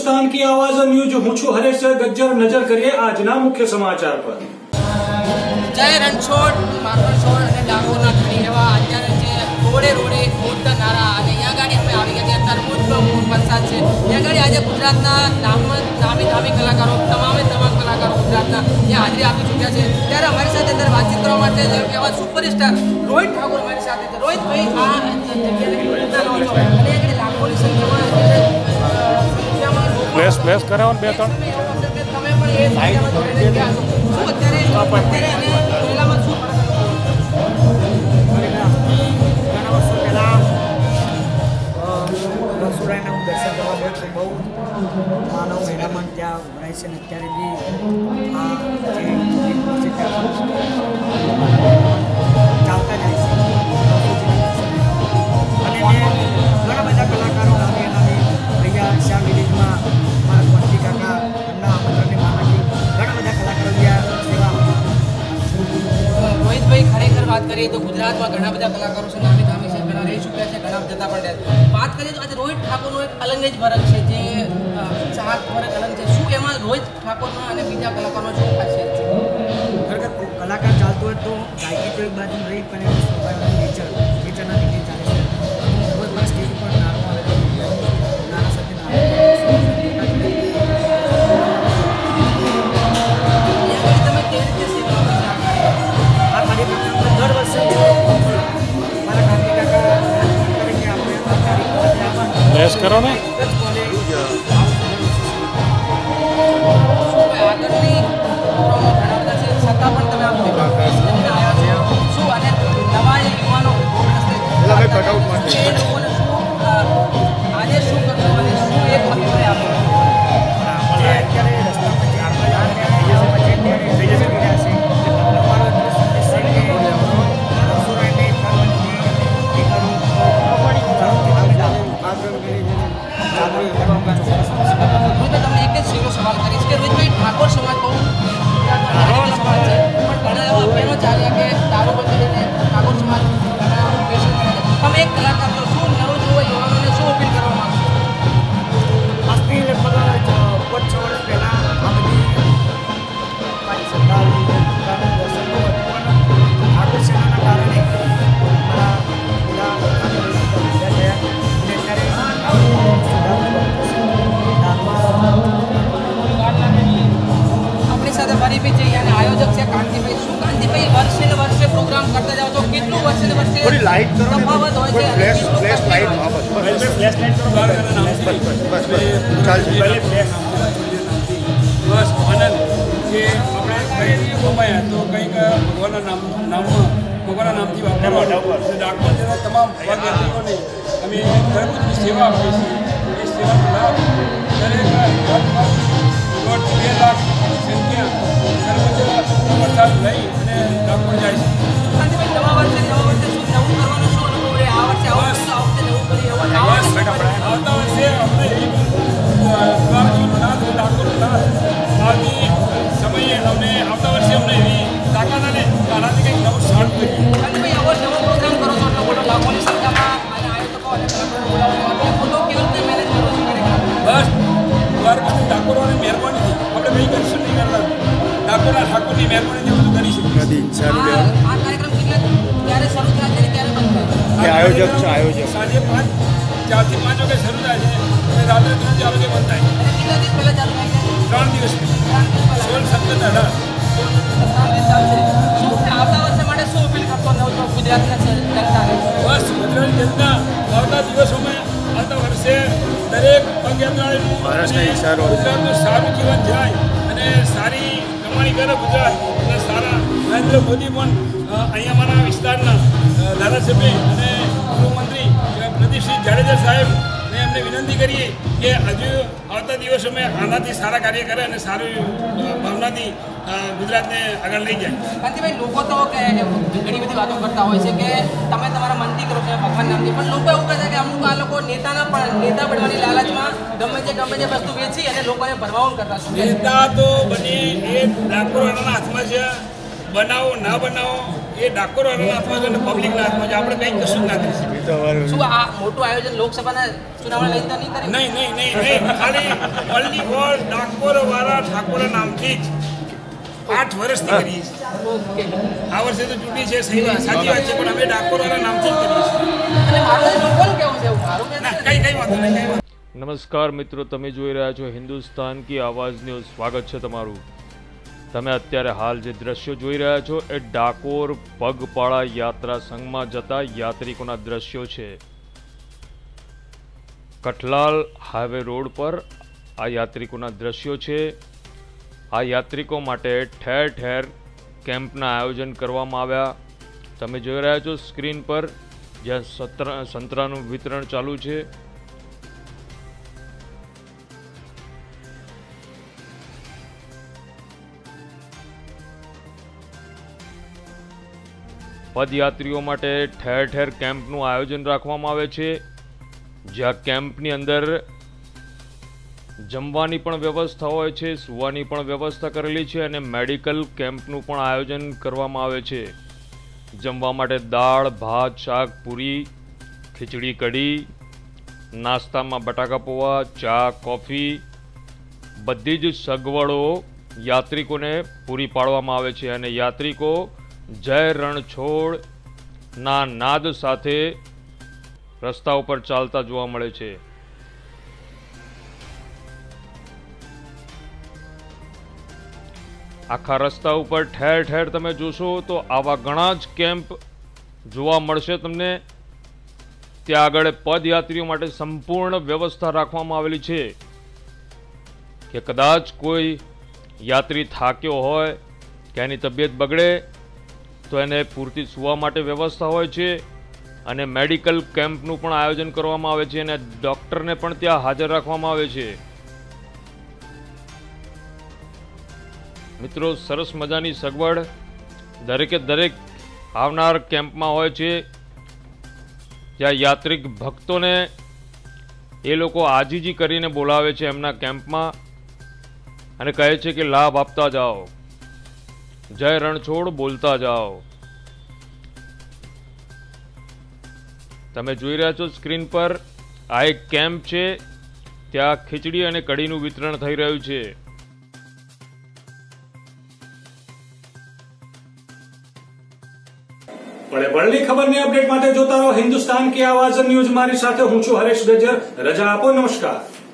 હિન્દુસ્તાન કી આવાજ ન્યૂઝ હું છું હરેશ ગજ્જર નજર કરીએ આજના મુખ્ય સમાચાર પર જય રણછોડ માખણછોડ અને ડાકોરના ઘણી એવા અત્યારે જે રોડે રોડે મોટા નારા અને અહીંયા ગાડી અમે આવી ગયા ત્યાં તરબૂજનો મૂળ વરસાદ છે. ત્યાં ગાડી આજે ગુજરાતના નામ નામી નામી કલાકારો, તમામે તમામ કલાકારો ગુજરાતના ત્યાં હાજરી આપી ચૂક્યા છે. ત્યારે અમારી સાથે અંદર વાતચીત કરવા માટે જેમ સુપરસ્ટાર રોહિત ઠાકોર અમારી સાથે છે. રોહિતભાઈ આ જગ્યાને અને લાખોની સંખ્યામાં પ્લેસ પ્લેસ કરાવો ને બે ત્રણ. બહુ માનવ મહિનામાં ત્યાં ભરાય છે ને અત્યારે બી વાત કરીએ તો ગુજરાતમાં ઘણા બધા કલાકારો છે, નામી છે, ઘણા રહી ચૂક્યા છે, ઘણા જતા પણ. વાત કરીએ તો આજે રોહિત ઠાકોરનો એક અલગ જ ફરક છે, જે ચાહક ફરક અલગ છે શું એમાં રોહિત ઠાકોરમાં અને બીજા કલાકારમાં શું ખાસિયત છે ખરેખર કલાકાર ચાલતો હોય તો ગાયકી તો એક બાજુ રહી પણ પ્રોગ્રામ કરતા જાઓ છો કેટલું વર્ષે ને વર્ષે થોડી લાઈટ કરો તફાવત હોય છે? ફ્લેશ ફ્લેશ લાઈટ ફ્લેશ બસ. બસ ફ્લેશ લાઈટ કરો બસ બસ બસ ચાલશે. પહેલે ફ્લેશ બસ આનંદ. કે આપણે કંઈ કમાયા તો કંઈક ભગવાનના નામ નામમાં ભગવાનના નામથી વાપરવાનું. અને ડાકોર જિલ્લાના તમામ ભાગ્યશ્રીઓને અમે તરબૂચની સેવા આપીએ છીએ. એ સેવાનો લાભ દરેક લગભગ દોઢ બે લાખ સંખ્યા તરબૂચ વરસાદ લઈ અને ડાકોર જાય છે. કાંતિભાઈ નવા વર્ષે નવા વર્ષે શું નવું કરવાનું શું અનુભવ રહે આ વર્ષે આવું બસ. આ વખતે નવું કરીએ એવું આ બસ વર્ષે શું કરીએ? આવતા વર્ષે અમને એક દ્વારકાનું નાથ અને ડાકોરનું નાથ આવતી સમયે અમને આવતા વર્ષે અમને એવી તાકાત અને કે આનાથી કંઈક નવું સારું કરીએ કાંતિભાઈ આવો નવો પ્રોગ્રામ કરો છો એટલો મોટો લાખોની સંખ્યામાં અને આયોજકો અને કલાકારો બોલાવો છો એટલે બધું કેવી રીતે મેનેજ કરો છો કાર્યક્રમ બસ દ્વારકાની ડાકોરોની મહેરબાનીથી આપણે કંઈ કરીશું નહીં કરતા ડાકોરના ઠાકોરની મહેરબાનીથી બધું કરી શકીએ આયોજક છે, આયોજક. સાંજે પાંચ ચારથી પાંચ વાગે શરૂ થાય છે અને રાત્રે ત્રણ ચાર વાગે બંધ થાય ત્રણ દિવસ. સોળ સત્તર અઢાર. બસ ગુજરાતની જનતા આવતા દિવસોમાં આવતા વર્ષે દરેક પગયાત્રાળીનું. ગુજરાતનું સારું જીવન જાય નરેન્દ્ર મોદી પણ અહીંયા અમારા વિસ્તારના ધારાસભ્ય અને ગૃહમંત્રી પ્રદીપસિંહ જાડેજા સાહેબ ને એમને વિનંતી કરીએ કે હજુ આવતા દિવસોમાં આનાથી સારા કાર્ય કરે અને સારી ભાવનાથી ગુજરાતને આગળ લઈ જાય. કાંતિભાઈ લોકો તો કે ઘણી બધી વાતો કરતા હોય છે કે તમે તમારા મનથી કરો છો ભગવાન નામથી. પણ લોકો એવું કહે છે કે અમુક આ લોકો નેતાના પણ નેતા બનવાની લાલચમાં ગમે તે ગમે તે વસ્તુ વેચી અને લોકોને ભરવાઉન કરતા? નેતા તો બની એ ડાકોરોના હાથમાં છે. બનાવો ના બનાવો એ ડાકોરવાળાના હાથમાં છે અને પબ્લિકના હાથમાં છે. આપણે કંઈ કશું ના કરી શકીએ શું આ મોટું આયોજન લોકસભાના ચુનાવણા લઈને નહીં કરે નહીં નહીં નહીં નહીં. ખાલી ઓનલી ફોર ડાકોરવાળા ઠાકોર નામથી જ આઠ વર્ષથી કરીએ છીએ. આ વર્ષે તો ચૂંટણી છે સહી સાચી વાત છે પણ અમે ડાકોરવાળા નામથી જ કરીએ છીએ. કઈ કઈ નમસ્કાર મિત્રો તમે જોઈ રહ્યા છો હિન્દુસ્તાન કી આવાજ ન્યૂઝ. સ્વાગત છે તમારું. તમે અત્યારે હાલ જે દ્રશ્યો જોઈ રહ્યા છો, એ ડાકોર પગપાળા યાત્રા સંઘમાં જતા યાત્રિકોના દ્રશ્યો છે. કઠલાલ હાઈવે રોડ પર આ યાત્રિકોના દ્રશ્યો છે. આ યાત્રિકો માટે ઠેર ઠેર કેમ્પના આયોજન કરવામાં આવ્યા. તમે જોઈ રહ્યા છો સ્ક્રીન પર જ્યાં સત્ર, સંતરાનું વિતરણ ચાલુ છે. પદયાત્રીઓ માટે ઠેર ઠેર કેમ્પનું આયોજન રાખવામાં આવે છે. જ્યાં કેમ્પની અંદર જમવાની પણ વ્યવસ્થા હોય છે, સુવાની પણ વ્યવસ્થા કરેલી છે અને મેડિકલ કેમ્પનું પણ આયોજન કરવામાં આવે છે. જમવા માટે દાળ, ભાત, શાક, પૂરી, ખીચડી, કઢી, નાસ્તામાં બટાકા પૌવા, ચા, કોફી, બધી જ સગવડો યાત્રિકોને પૂરી પાડવામાં આવે છે અને યાત્રિકો જય રણછોડ ના નાદ સાથે રસ્તા ઉપર ચાલતા જોવા મળે છે. આખા રસ્તા ઉપર ઠેર ઠેર તમે જોશો તો આવા ઘણા જ કેમ્પ જોવા મળશે તમને. ત્યાં આગળ પદયાત્રીઓ માટે સંપૂર્ણ વ્યવસ્થા રાખવામાં આવેલી છે કે કદાચ કોઈ યાત્રી થાક્યો હોય કે એની તબિયત બગડે તો એને પૂરતી સુવા માટે વ્યવસ્થા હોય છે અને મેડિકલ કેમ્પનું પણ આયોજન કરવામાં આવે છે અને ડૉક્ટરને પણ ત્યાં હાજર રાખવામાં આવે છે. મિત્રો, સરસ મજાની સગવડ દરેકે દરેક આવનાર કેમ્પમાં હોય છે. ત્યાં યાત્રિક ભક્તોને એ લોકો આજીજી કરીને બોલાવે છે એમના કેમ્પમાં અને કહે છે કે લાભ આપતા જાઓ. જય રણછોડ બોલતા જાઓ. તમે જોઈ રહ્યા છો સ્ક્રીન પર આ એક કેમ્પ છે, ત્યાં ખીચડી અને કઢીનું વિતરણ થઈ રહ્યું છે. વડે વડલી ખબરની અપડેટ માટે જોતા રહો હિન્દુસ્તાન કે આવાજ ન્યૂઝ મારી સાથે હું છું હરેશ ગજર. રજા આપો, નમસ્કાર.